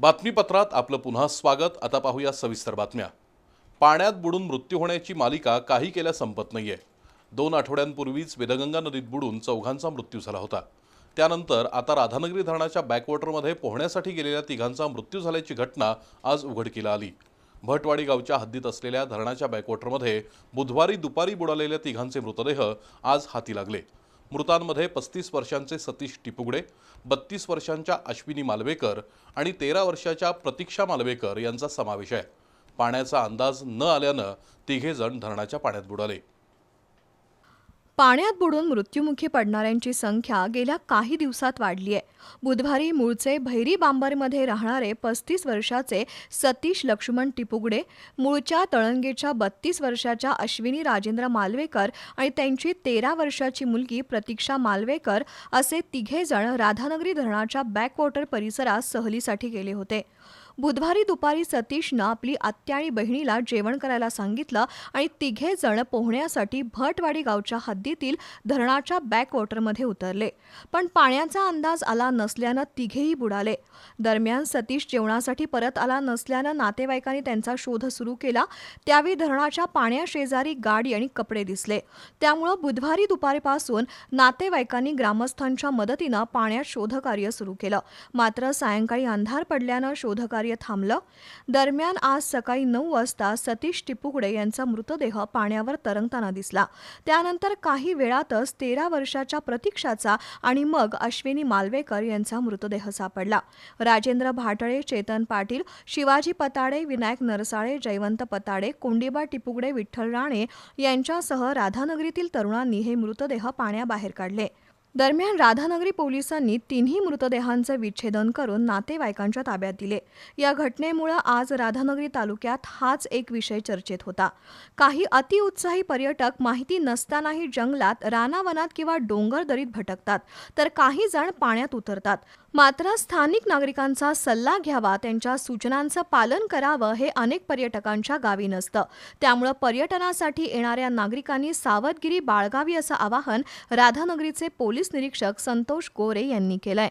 बातमीपत्रात आपलं पुन्हा स्वागत. आता पाहूया सविस्तर बातम्या. पाण्यात बुडून मृत्यू होण्याची मालिका काही केल्या संपत नाहीये. दोन आठवड्यांपूर्वीच वेदगंगा नदीत बुडून चौघांचा मृत्यू झाला होता. त्यानंतर आता राधानगरी धरणाच्या बॅकवॉटरमध्ये पोहण्यासाठी गेलेल्या तिघांचा मृत्यू झाल्याची घटना आज उघडकीला आली. भटवाडी गावच्या हद्दीत असलेल्या धरणाच्या बॅकवॉटरमध्ये बुधवारी दुपारी बुडालेल्या तिघांचे मृतदेह आज हाती लागले. मृतांमध्ये पस्तीस वर्षांचे सतीश टिपुगडे बत्तीस वर्षांच्या अश्विनी मालवेकर आणि तेरा वर्षाच्या प्रतीक्षा मालवेकर यांचा समावेश आहे. पाण्याचा अंदाज न आल्यानं तिघे जण धरणाच्या पाण्यात बुडाले. पाण्यात बुडून मृत्युमुखी पडणाऱ्यांची संख्या गेल्या काही दिवसात वाढली आहे. बुधवारी मूळचे भैरी बांबरमध्ये राहणारे पस्तीस वर्षाचे सतीश लक्ष्मण टिपुगडे मूळच्या तळंगेच्या बत्तीस वर्षाच्या अश्विनी राजेंद्र मालवेकर आणि त्यांची तेरा वर्षाची मुलगी प्रतीक्षा मालवेकर असे तिघेजण राधानगरी धरणाच्या बॅकवॉटर परिसरात सहलीसाठी गेले होते. बुधवारी दुपारी सतीशनं आपली आत्या आणि बहिणीला जेवण करायला सांगितलं आणि तिघे जण पोहण्यासाठी भटवाडी गावच्या हद्दीतील धरणाच्या बॅकवॉटरमध्ये उतरले. पण पाण्याचा अंदाज आला नसल्यानं तिघेही बुडाले. दरम्यान सतीश जेवणासाठी परत आला नसल्यानं नातेवाईकांनी त्यांचा शोध सुरू केला. त्यावेळी धरणाच्या पाण्याशेजारी गाडी आणि कपडे दिसले. त्यामुळं बुधवारी दुपारीपासून नातेवाईकांनी ग्रामस्थांच्या मदतीनं पाण्यात शोधकार्य सुरू केलं. मात्र सायंकाळी अंधार पडल्यानं शोधकार्य थांबलं. दरम्यान आज सकाळी नऊ वाजता सतीश टिपुगडे यांचा मृतदेह पाण्यावर तरंगताना दिसला. त्यानंतर काही वेळातच तेरा वर्षाच्या प्रतीक्षाचा आणि मग अश्विनी मालवेकर यांचा मृतदेह सापडला. राजेंद्र भाटळे चेतन पाटील शिवाजी पताडे विनायक नरसाळे जयवंत पताडे कोंडीबा टिपुगडे विठ्ठल राणे यांच्यासह राधानगरीतील तरुणांनी हे मृतदेह पाण्याबाहेर काढले. दरम्यान राधानगरी पोलिसांनी तिन्ही मृतदेहांचे विच्छेदन करून नातेवाईकांच्या ताब्यात दिले. या घटनेमुळे आज राधानगरी तालुक्यात हाच एक विषय चर्चेत होता. काही अतिउत्साही पर्यटक माहिती नसतानाही जंगलात रानावनात किंवा डोंगर दरीत भटकतात तर काही जण पाण्यात उतरतात. मात्र स्थानिक नागरिकांचा सल्ला घ्यावा त्यांच्या सूचनांचं पालन करावं हे अनेक पर्यटकांच्या गावी नसतं. त्यामुळं पर्यटनासाठी येणाऱ्या नागरिकांनी सावधगिरी बाळगावी असं आवाहन राधानगरीचे पोलीस निरीक्षक संतोष गोरे यांनी केलाय.